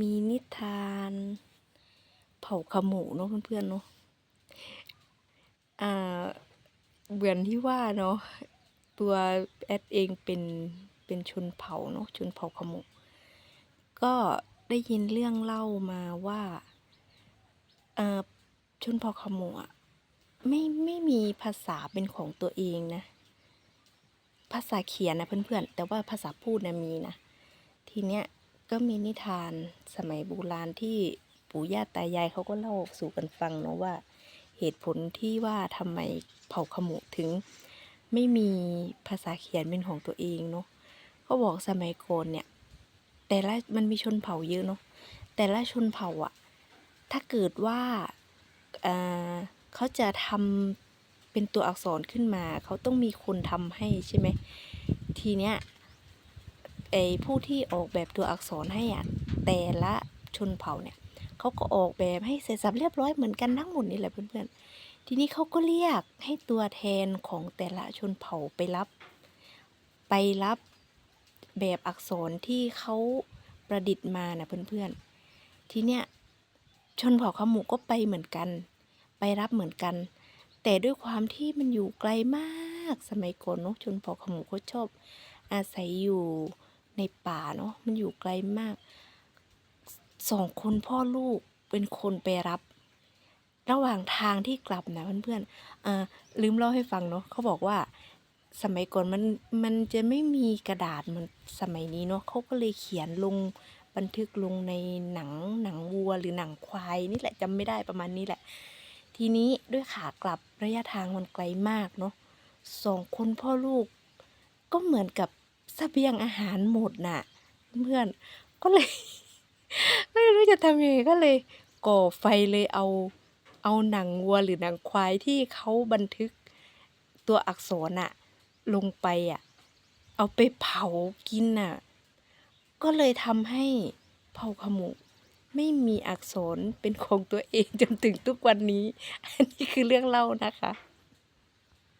มีนิทาน เผาขมูเนาะเพื่อนๆเนาะอ่าเหมือนที่ว่าเนาะตัวแอดเองเป็นเป็นชนเผ่าเนาะชนเผ่าขมูก็ได้ยินเรื่องเล่ามาว่าอ่อชนเผ่าขมูอะไม่ไม่มีภาษาเป็นของตัวเองนะ ภาษาเขียนนะเพื่อนๆ แต่ว่าภาษาพูดนะมีนะ ทีเนี้ย ก็มีนิทานสมัยโบราณที่ปู่ย่าตายายเขาก็เล่าสู่กันฟังเนาะว่า เหตุผลที่ว่าทำไมเผ่าขมุถึง ไม่มีภาษาเขียนเป็นของตัวเองเนาะเขาบอกสมัยก่อนเนี่ย แต่ละมันมีชนเผ่าเยอะเนาะแต่ละชนเผ่าอะถ้าเกิดว่าเออเขาจะทำเป็นตัวอักษรขึ้นมา เขาต้องมีคนทำให้ใช่ไหมทีเนี้ย ไอ้ผู้ที่ออกแบบตัวอักษรให้อะแต่ละชนเผ่าเนี่ยเขาก็ออกแบบให้เสร็จสับเรียบร้อยเหมือนกันทั้งหมดนี่แหละเพื่อนๆ ทีนี้เขาก็เรียกให้ตัวแทนของแต่ละชนเผ่าไปรับ ไปรับแบบอักษรที่เขาประดิษฐ์มานะเพื่อนๆ ทีเนี้ยชนเผ่าขมูก็ไปเหมือนกัน ไปรับเหมือนกัน แต่ด้วยความที่มันอยู่ไกลมากสมัยก่อนนอะชนเผ่าขมูเขาชอบอาศัยอยู่ ในป่าเนาะมันอยู่ไกลมากสองคนพ่อลูกเป็นคนไปรับ ระหว่างทางที่กลับนะเพื่อนๆอ่าลืมเล่าให้ฟังเนาะเขาบอกว่าสมัยก่อนมันมันจะไม่มีกระดาษเหมือนสมัยนี้เนาะเขาก็เลยเขียนลงบันทึกลงในหนังหนังวัวหรือหนังควายนี่แหละจำไม่ได้ประมาณนี้แหละ ทีนี้ด้วยขากลับระยะทางมันไกลมากเนาะสองคนพ่อลูก ก็เหมือนกับ เสบียงอาหารหมดน่ะ เพื่อนก็เลย ไม่รู้จะทำยังไงก็เลย ก่อไฟเลยเอา เอาหนังวัวหรือหนังควายที่เขาบันทึกตัวอักษรน่ะ ลงไปอะ เอาไปเผากินน่ะ ก็เลยทำให้เผาขมุไม่มีอักษรเป็นของตัวเองจนถึงทุกวันนี้ อันนี้คือเรื่องเล่านะคะ